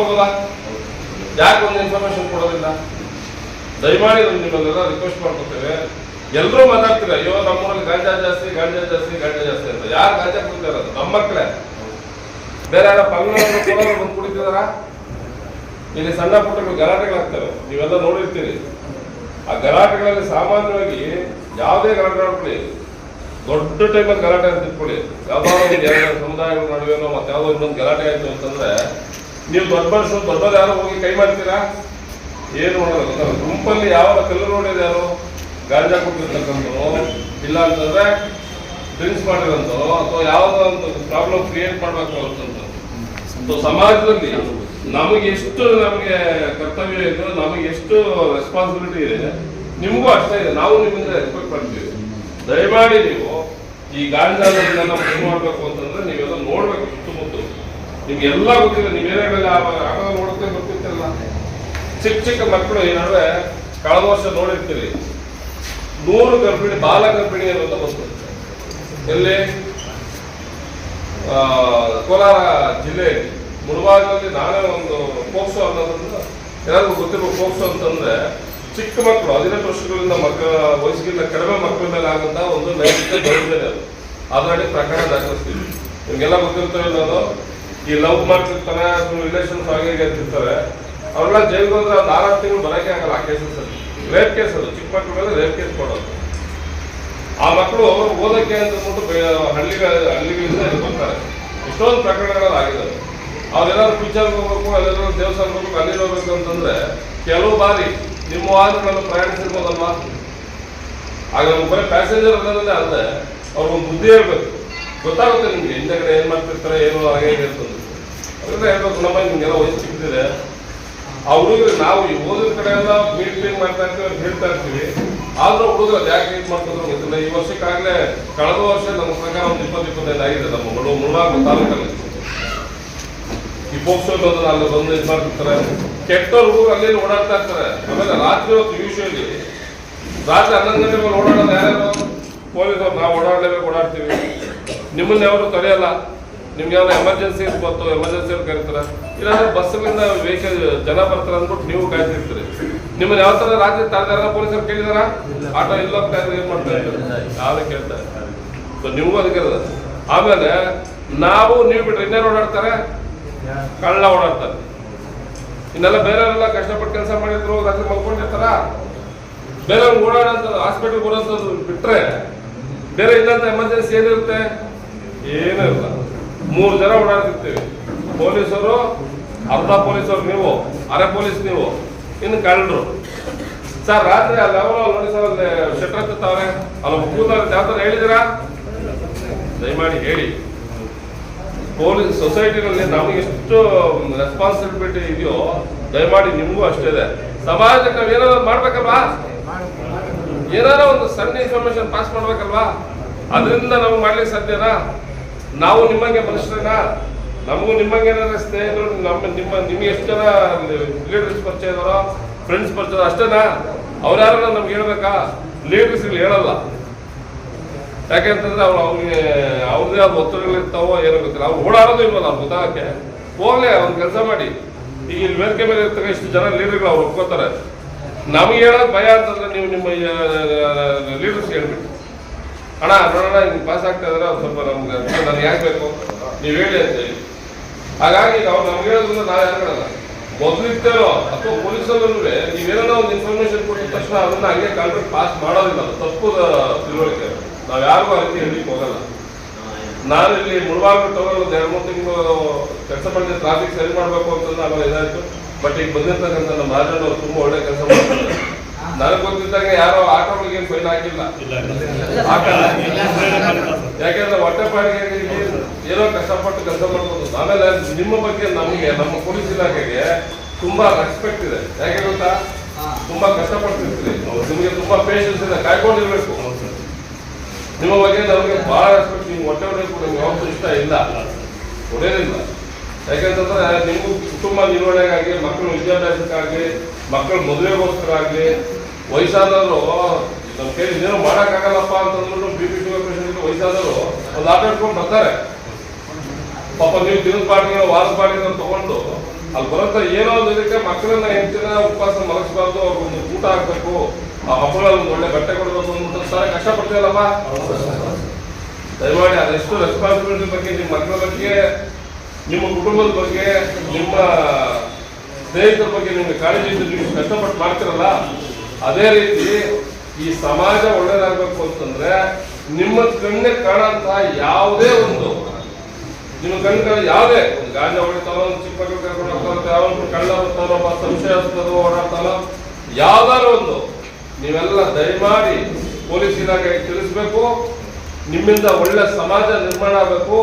ಮಾಡ್ಕೋಬೋದಾ ಯಾಕೆ ಒಂದು ಇನ್ಫಾರ್ಮೇಶನ್ ಕೊಡೋದಿಲ್ಲ? ದಯಮಾಡಿ ನಾನು ನಿಮ್ಮಲ್ಲೆಲ್ಲ ರಿಕ್ವೆಸ್ಟ್ ಮಾಡ್ಕೊತೇವೆ. ಎಲ್ಲರೂ ಮಾತಾಡ್ತೀರ, ಅಯ್ಯೋ, ನಮ್ಮೂರಲ್ಲಿ ಗಾಂಜಾ ಜಾಸ್ತಿ ಗಾಂಜಾ ಜಾಸ್ತಿ ಗಾಂಜಾ ಜಾಸ್ತಿ ಅಂತ. ಯಾರು ಗಾಂಜಾ ಕುಡಿತಾರದು ನಮ್ಮ ಮಕ್ಕಳೇ. ಬೇರೆ ಯಾರ ಪಂಗಡ ಬಂದು ಕುಡಿತಿದಾರ ಇಲ್ಲಿ ಸಣ್ಣ ಪುಟ್ಟಗಳು ಗಲಾಟೆಗಳಾಗ್ತವೆ. ನೀವೆಲ್ಲ ನೋಡಿರ್ತೀರಿ. ಆ ಗಲಾಟೆಗಳಲ್ಲಿ ಸಾಮಾನ್ಯವಾಗಿ ಯಾವುದೇ ಗಲಾಟೆ ನೋಡ್ಕೊಳ್ಳಿ ದೊಡ್ಡ ಟೈಪ್ ಗಲಾಟೆ ಅಂತ ಇಟ್ಕೊಳ್ಳಿ. ಯಾವ್ದಾದ್ರು ಎರಡು ಸಮುದಾಯಗಳ ನಡುವೆನೋ ಮತ್ತೆ ಯಾವ್ದೋ ಇನ್ನೊಂದು ಗಲಾಟೆ ಆಯ್ತು ಅಂತಂದ್ರೆ ನೀವು ದೊಡ್ಡ ಮನುಷ್ಯರು ಯಾರು ಹೋಗಿ ಕೈ ಮಾಡ್ತೀರಾ? ಏನು ಮಾಡೋದು? ಗುಂಪಲ್ಲಿ ಯಾವ ಕಲ್ಲು ನೋಡಿದ ಗಾಂಜಾ ಕೊಟ್ಟಿರ್ತಕ್ಕಂಥವ್ರು ಇಲ್ಲ ಅಂತಂದ್ರೆ ಡ್ರಿಂಕ್ಸ್ ಮಾಡಿರೋ ಅಥವಾ ಯಾವುದೋ ಒಂದು ಪ್ರಾಬ್ಲಮ್ ಕ್ರಿಯೇಟ್ ಮಾಡ್ಬೇಕು ಅಂತಂತ ಸೊ ಸಮಾಜದಲ್ಲಿ ನಮಗೆ ಎಷ್ಟು ನಮಗೆ ಕರ್ತವ್ಯ ಇದೆ ನಮಗೆ ಎಷ್ಟು ರೆಸ್ಪಾನ್ಸಿಬಿಲಿಟಿ ಇದೆ, ನಿಮಗೂ ಅಷ್ಟೇ ಇದೆ. ನಾವು ನಿಮ್ಮಿಂದ ಎಕ್ಸ್ಪೆಕ್ಟ್ ಮಾಡ್ತೀವಿ ದಯಮಾಡಿ ನೀವು ಈ ಗಾಂಜಾದನ್ನ ಮಾಡಬೇಕು ಅಂತಂದ್ರೆ ನೀವೆಲ್ಲ ನೋಡ್ಬೇಕು ಸುತ್ತಮುತ್ತ ನಿಮ್ಗೆಲ್ಲ ಗೊತ್ತಿಲ್ಲ ನೀವು ಏರಿಯಾಗಳಲ್ಲಿ ಆಗ ನೋಡುತ್ತೆ ಗೊತ್ತಿರ್ತಲ್ಲ ಚಿಕ್ಕ ಚಿಕ್ಕ ಮಕ್ಕಳು ಈ ನಡುವೆ ಕಳೆದ ವರ್ಷ ನೋಡಿರ್ತೀವಿ ನೂರು ಗರ್ಭಿಣಿ, ಬಾಲ ಗರ್ಭಿಣಿ ಅನ್ನೋದು ಬಂತು ಎಲ್ಲಿ? ಕೋಲಾರ ಜಿಲ್ಲೆಯಲ್ಲಿ. ಮುಳಬಾಗಿಲಲ್ಲಿ ನಾನೇ ಒಂದು ಪೋಕ್ಸೋ ಅನ್ನೋದನ್ನ ಎಲ್ಲರಿಗೂ ಗೊತ್ತಿರುವ ಪೋಕ್ಸೋ ಅಂತಂದ್ರೆ ಚಿಕ್ಕ ಮಕ್ಕಳು, ಹದಿನೆಂಟು ವರ್ಷಗಳಿಂದ ಮಕ್ಕಳ ವಯಸ್ಸಿಗಿಂತ ಕಡಿಮೆ ಮಕ್ಕಳ ಮೇಲೆ ಆಗಂತ ಒಂದು ನೈತಿಕ ದೌರ್ಜನ್ಯ ಅದು. ಅದರಲ್ಲಿ ಪ್ರಕರಣ ದಾಖಲಿಸ್ತೀವಿ. ನಿಮ್ಗೆಲ್ಲ ಗೊತ್ತಿರ್ತೇವೆ ನಾನು ಈ ಲವ್ ಮಾಡ್ತಿರ್ತಾರೆ ರಿಲೇಷನ್ಸ್ ಹಾಗೆ ಅಂತಿರ್ತಾರೆ, ಅವರೆಲ್ಲ ಜೈಲ್ಗೆ ಹೋದ್ರೆ ಒಂದು ಆರಾರು ತಿಂಗಳು ಬರೋಕೆ ಆಗಲ್ಲ ಆ ಕೇಸಸ್ ಅಲ್ಲಿ. ರೇಪ್ ಕೇಸ್ ಅದು. ಚಿಕ್ಕ ಮಕ್ಕಳ ರೇಪ್ ಕೇಸ್ ಕೊಡೋದು. ಆ ಮಕ್ಕಳು ಓದಕ್ಕೆ ಅಂತ ಅಂದ್ಬಿಟ್ಟು ಬೆ- ಹಳ್ಳಿಗಳ ಹಳ್ಳಿಗಳಿಂದ ಬರ್ತಾರೆ. ಎಷ್ಟೊಂದು ಪ್ರಕರಣಗಳು ಆಗಿದ್ದಾವೆ ಅವ್ರೆಲ್ಲಾದ್ರು ಪಿಚ್ಚರ್ಗೆ ಹೋಗ್ಬೇಕು ಎಲ್ಲರೂ ದೇವಸ್ಥಾನ ಹೋಗ್ಬೇಕು ಅಲ್ಲಿ ಹೋಗ್ಬೇಕು ಅಂತಂದ್ರೆ ಕೆಲವು ಬಾರಿ ನಿಮ್ಮ ವಾಹನಗಳನ್ನು ಪ್ರಯಾಣಿಸಿರ್ಬೋದಲ್ವಾ? ಆಗ ಬರೀ ಪ್ಯಾಸೆಂಜರ್ ಅನ್ನೋದನ್ನೇ ಅಲ್ಲದೆ ಅವ್ರಿಗೊಂದು ಬುದ್ಧಿ ಹೇಳ್ಬೇಕು. ಗೊತ್ತಾಗುತ್ತೆ ನಿಮ್ಗೆ ಹಿಂದೆಗಡೆ ಏನ್ ಮಾಡ್ತಿರ್ತಾರೆ, ಏನು ಹಾಗೆ ಇರ್ತದೆ ಅದರಿಂದ ಹೇಳ್ಬೇಕು ನಮ್ಮ ನಿಮ್ಗೆಲ್ಲ ವಯಸ್ಸು ಸಿಗ್ತಿದೆ. ಆ ಹುಡುಗರು, ನಾವು ಈ ಓದಿದ ಕಡೆ ಎಲ್ಲ ಮೀಟಿಂಗ್ ಮಾಡ್ತಾ ಇರ್ತೀವಿ ಹೇಳ್ತಾ ಇರ್ತೀವಿ. ಆದ್ರೂ ಹುಡುಗರು ಅದು ಯಾಕೆ ಇದು ಮಾಡ್ಕೊಂಡು ಗೊತ್ತಿಲ್ಲ. ಈ ವರ್ಷಕ್ಕಾಗಲೇ ಕಳೆದ ವರ್ಷ ನಮ್ಮ ಪ್ರಕಾರ ಒಂದು ಇಪ್ಪತ್ತು, ಇಪ್ಪತ್ತೈದು ಆಗಿದೆ ನಮ್ಮ ಮುಳು ಮುಳುಬಾಗ ತಾಲೂಕಲ್ಲಿ. ಈ ಪೋಕ್ಸೋ ಬಂದು ಅಲ್ಲಿ ಬಂದು ಇದು ಮಾಡ್ತಿರ್ತಾರೆ. ಕೆಟ್ಟ ಹುಡುಗರು ಅಲ್ಲಿ ಓಡಾಡ್ತಾ ಇರ್ತಾರೆ. ಆಮೇಲೆ ರಾತ್ರಿ ಹೊತ್ತು ಯೂಶುವಲಿ ರಾತ್ರಿ ಹನ್ನೊಂದು ಗಂಟೆ ಮೇಲೆ ಓಡಾಡೋದು ಯಾರ್ಯಾರು? ಪೊಲೀಸರು, ನಾವು ಓಡಾಡಲೇಬೇಕು, ಓಡಾಡ್ತೀವಿ. ನಿಮ್ಮನ್ನ ಯಾರು ಕರೆಯಲ್ಲ. ನಿಮ್ಗೆ ಯಾವ ಎಮರ್ಜೆನ್ಸಿ ಇರ್ಬೋದು ಎಮರ್ಜೆನ್ಸಿ ಅವ್ರು ಕರೀತಾರೆ. ಇಲ್ಲಾಂದ್ರೆ ಬಸ್ಗಳಿಂದ ವೆಹಿಕಲ್ ಜನ ಬರ್ತಾರೆ ಅಂದ್ಬಿಟ್ಟು ನೀವು ಕಾಯ್ತಿರ್ತೀರಿ ನಿಮ್ಮನ್ನ ಯಾವ ತರ ರಾಜ್ಯ ತಾಳ್ದಾರ ಪೊಲೀಸರು ಕೇಳಿದಾರ? ಆಟೋ ಇಲ್ಲ ಏನ್ ಮಾಡ್ತಾ ಇದ್ದಾರೆ ನೀವು ಅದಕ್ಕೆ. ಆಮೇಲೆ ನಾವು ನೀವು ಬಿಟ್ರೆ ಇನ್ನೇನು ಓಡಾಡ್ತಾರೆ? ಕಳ್ಳ ಓಡಾಡ್ತಾರೆ. ಇನ್ನೆಲ್ಲ ಬೇರೆಯವರೆಲ್ಲ ಕಷ್ಟಪಟ್ಟು ಕೆಲಸ ಮಾಡಿದ್ರು ರಾತ್ರಿ ಮಲ್ಕೊಂಡಿರ್ತಾರ? ಬೇರೆಯವ್ರಿಗೆ ಓಡಾಡೋ ಹಾಸ್ಪಿಟಲ್ ಬರೋಂಥದ್ದು ಬಿಟ್ರೆ ಬೇರೆ ಇಲ್ಲಂತ ಎಮರ್ಜೆನ್ಸಿ ಏನಿರುತ್ತೆ ಏನೂ ಇಲ್ಲ. ಮೂರು ಜನ ಓಡಾಡ್ತಿರ್ತೀವಿ. ಪೊಲೀಸರು, ಅರ್ಧ ಪೊಲೀಸರು ನೀವು, ಅರೆ ಪೊಲೀಸ್ ನೀವು, ಇನ್ನು ಕಳ್ಳರು. ಸರ್, ರಾತ್ರಿ ಆ ಲೆವೆಲ್ ನೋಡಿ ಸರ್, ಅಲ್ಲಿ ಶೆಟ್ರ್ ಹತ್ತವ್ರೆ ಅಲ್ಲಿ ಕೂತಾರೆ ಯಾವ ಥರ ಹೇಳಿದ್ದೀರಾ ದಯಮಾಡಿ ಹೇಳಿ. ಪೊಲೀಸ್ ಸೊಸೈಟಿನಲ್ಲಿ ನಮ್ಗೆ ಎಷ್ಟು ರೆಸ್ಪಾನ್ಸಿಬಿಲಿಟಿ ಇದೆಯೋ, ದಯಮಾಡಿ ನಿಮಗೂ ಅಷ್ಟೇ ಇದೆ. ಸಮಾಜಕ್ಕೆ ನಾವು ಏನಾದ್ರು ಮಾಡ್ಬೇಕಲ್ವಾ ಏನಾರ ಒಂದು ಸಣ್ಣ ಇನ್ಫಾರ್ಮೇಶನ್ ಪಾಸ್ ಮಾಡ್ಬೇಕಲ್ವಾ? ಅದರಿಂದ ನಮ್ಗೆ ಮಾಡ್ಲಿಕ್ಕೆ ಸಾಧ್ಯನ? ನಾವು ನಿಮ್ಮಂಗೆ ಮನುಷ್ಯರೇನಾ? ನಮಗೂ ನಿಮ್ಮಂಗೆ ಸ್ನೇಹಿತರು ನಮ್ಮ ನಿಮ್ಮ, ನಿಮ್ಗೆ ಎಷ್ಟು ಜನ ಲೀಡರ್ಸ್ ಪರಿಚಯ ಇದಾರೋ ಫ್ರೆಂಡ್ಸ್ ಪರಿಚಯ ಅಷ್ಟೇನಾ? ಅವ್ರ್ಯಾರ ನಮ್ಗೆ ಹೇಳ್ಬೇಕಾ? ಲೀಡರ್ಸ್ ಹೇಳಲ್ಲ. ಯಾಕೆಂತಂದ್ರೆ ಅವ್ರು ಅವ್ರಿಗೆ ಅವ್ರದೇ ಆದ ಒತ್ತಡಗಳಿರ್ತಾವೋ ಏನೋ ಗೊತ್ತಿಲ್ಲ. ಅವ್ರು ಓಡಾಡೋದು ಇಲ್ವಲ್ಲ ಅವ್ರು ಗೊತ್ತಾಗಕ್ಕೆ? ಹೋಗ್ಲೇ ಒಂದು ಕೆಲಸ ಮಾಡಿ. ಈಗ ಇಲ್ಲಿ ವೇದಿಕೆ ಮೇಲೆ ಇರ್ತಕ್ಕ ಇಷ್ಟು ಜನ ಲೀಡರ್ಗಳು ಅವ್ರು ಒಪ್ಕೋತಾರೆ. ನಮ್ಗೆ ಹೇಳೋದು ಭಯ ಅಂತಂದ್ರೆ ನೀವು ನಿಮ್ಮ ಲೀಡರ್ಸ್ ಹೇಳ್ಬಿಟ್ಟು. ಅಣ್ಣ ನೋಡೋಣ ಹಿಂಗೆ ಪಾಸ್ ಆಗ್ತಾ ಇದ್ರೆ ಸ್ವಲ್ಪ ನಮ್ಗೆ ನನಗೆ ಯಾಕೆ ಬೇಕು? ನೀವು ಹೇಳಿ ಅಂತ ಹೇಳಿ. ಹಾಗಾಗಿ ನಾವು ನಮ್ಗೆ ಹೇಳೋದ್ರಿಂದ ನಾವು ಯಾರು ಹೇಳಲ್ಲ. ಮೊದಲಿತ್ತೇನೋ, ಅಥವಾ ಪೊಲೀಸಲ್ಲೂ ನೀವೇನೋ ಒಂದು ಇನ್ಫಾರ್ಮೇಶನ್ ಕೊಟ್ಟಿದ ತಕ್ಷಣ ಅದನ್ನ ಹಂಗೆ ಕಾಲ್ಬಿಟ್ಟು ಪಾಸ್ ಮಾಡೋದಿಲ್ಲ. ತಪ್ಪು ತಿಳುವಳಿಕೆ. ನಾವು ಯಾರಿಗೂ ರೀತಿ ಹೋಗೋಲ್ಲ ಹೋಗಲ್ಲ. ನಾನು ಇಲ್ಲಿ ಮುಳುವಾಗ ತಗೊಂಡು ಒಂದು ಎರಡು ಮೂರು ತಿಂಗಳು ಕೆಲಸ ಮಾಡಿದ ಟ್ರಾಫಿಕ್ ಸರಿ ಮಾಡಬೇಕು ಅಂತ ಆಮೇಲೆ ಇದಾಯ್ತು. ಬಟ್ ಈಗ ಬಂದಿರ್ತಕ್ಕಂಥ ನಮ್ಮ ರಾಜಣ್ಣ ಅವರು ತುಂಬಾ ಒಳ್ಳೆ ಕೆಲಸ ಮಾಡ್ತಾರೆ. ನನಗೆ ಗೊತ್ತಿದ್ದಾಗ ಯಾರೋ ಆಟೋಗಳಿಗೆ ಫೈಲ್ ಹಾಕಿಲ್ಲ. ಹಾಕಲ್ಲ. ಯಾಕೆಂದ್ರೆ ಹೊಟ್ಟೆ ಪಾಡಿಗೆ ಏನೋ ಕಷ್ಟಪಟ್ಟು ಕೆಲಸ ಮಾಡ್ಬೋದು. ಆಮೇಲೆ ನಿಮ್ಮ ಬಗ್ಗೆ ನಮಗೆ ನಮ್ಮ ಪೊಲೀಸ್ ಇಲಾಖೆಗೆ ತುಂಬಾ ರೆಸ್ಪೆಕ್ಟ್ ಇದೆ. ಯಾಕೆ ಗೊತ್ತಾ? ತುಂಬಾ ಕಷ್ಟಪಡ್ತಿರ್ತೀರಿ. ನಿಮಗೆ ತುಂಬಾ ಪೇಷನ್ಸ್ ಇದೆ. ಕಾಯ್ಕೊಂಡಿರ್ಬೇಕು. ನಿಮ್ಮ ಬಗ್ಗೆ ನಮಗೆ ಭಾಳ ರೆಸ್ಪೆಕ್ಟ್ ನಿಮ್ಗೆ ಹೊಟ್ಟೆ ಹೊಡೆಯೋದು ಕೂಡ ಯಾವತ್ತೂ ಇಷ್ಟ ಇಲ್ಲ. ಹೊಡೆಯೋದಿಲ್ಲ ಯಾಕಂತಂದ್ರೆ ನಿಮಗೂ ಕುಟುಂಬ ನಿರ್ವಹಣೆಗಾಗಿ, ಮಕ್ಕಳ ವಿದ್ಯಾಭ್ಯಾಸಕ್ಕಾಗಲಿ, ಮಕ್ಕಳ ಮದುವೆಗೋಸ್ಕರ ಆಗಲಿ, ವಯಸ್ಸಾದವರು, ನಮ್ಮ ಕೈಲಿ ಏನೋ ಮಾಡೋಕ್ಕಾಗಲ್ಲಪ್ಪ ಅಂತಂದ್ಬಿಟ್ಟು ಬಿ ಪಿ ಟಿ ಪೇಷಂಟ್ ವಯಸ್ಸಾದವರು ಒಂದು ಆಟ ಇಟ್ಕೊಂಡು ಬರ್ತಾರೆ. ಪಾಪ ನೀವು ದಿನದ ಪಾಡಿಗೆ ವಾರದ ಪಾಟಿಗೆ ತಗೊಂಡು ಅಲ್ಲಿ ಬರೋಂಥ ಏನೋ ಒಂದು ಇದಕ್ಕೆ ಮಕ್ಕಳನ್ನ ಹೆಚ್ಚಿನ ಉಪವಾಸ ಮಲಗಿಸ್ಬಾರ್ದು, ಅವ್ರಿಗೊಂದು ಊಟ ಹಾಕ್ಬೇಕು ಆ ಮಕ್ಕಳಲ್ಲಿ ಒಳ್ಳೆ ಬಟ್ಟೆ ಕೊಡಬೇಕು ಅಂದ್ಬಿಟ್ಟು ಸರ್ ಕಷ್ಟಪಡ್ತೀವಲ್ಲಮ್ಮ ದಯಮಾಡಿ ಅದೆಷ್ಟು ರೆಸ್ಪಾನ್ಸಿಬಿಲಿಟಿ ಬಗ್ಗೆ, ನಿಮ್ಮ ಮಕ್ಕಳ ಬಗ್ಗೆ, ನಿಮ್ಮ ಕುಟುಂಬದ ಬಗ್ಗೆ, ನಿಮ್ಮ ಸ್ನೇಹಿತರ ಬಗ್ಗೆ ನಿಮಗೆ ಕಾಳಜಿ ಇದ್ದು ನೀವು ಕಷ್ಟಪಟ್ಟು ಮಾಡ್ತಿರಲ್ಲ, ಅದೇ ರೀತಿ ಈ ಸಮಾಜ ಒಳ್ಳೇದಾಗಬೇಕು ಅಂತಂದ್ರೆ ನಿಮ್ಮ ಕಣ್ಣೆ ಕಾಣಂತ ಯಾವುದೇ ಒಂದು, ನಿಮ್ಮ ಕಣ್ಣು ಕಾಣ ಯಾವುದೇ ಒಂದು ಗಾಂಜಾ ಹೊಡಿತಾನೋ ಒಂದು ಚಿಕ್ಕ ಮಕ್ಕಳು ಕರ್ಕೊಂಡು ಹೋಗ್ತಾನೋ ಯಾವ ಕಳ್ಳ ಬರ್ತಾನೋ ಸಂಶಯ ಯಾವ್ದಾದ್ರು ಒಂದು ನೀವೆಲ್ಲ ದಯಮಾಡಿ ಪೊಲೀಸ್ ಇಲಾಖೆಗೆ ತಿಳಿಸ್ಬೇಕು. ನಿಮ್ಮಿಂದ ಒಳ್ಳೆ ಸಮಾಜ ನಿರ್ಮಾಣ ಆಗಬೇಕು.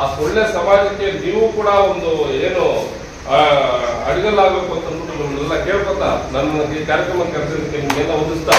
ಆ ಒಳ್ಳೆ ಸಮಾಜಕ್ಕೆ ನೀವು ಕೂಡ ಒಂದು ಏನು ಅಡಿಗಲ್ಲಾಗಬೇಕು ಅಂತ ಅಂದ್ಬಿಟ್ಟು ನಿಮ್ಮನ್ನೆಲ್ಲ ಕೇಳ್ಕೊತಾ, ನನ್ನ ಈ ಕಾರ್ಯಕ್ರಮ ಕರೆಸಿದ್ದಕ್ಕೆ ನಿಮ್ಗೆಲ್ಲ ಒಂದಿಸ್ತಾ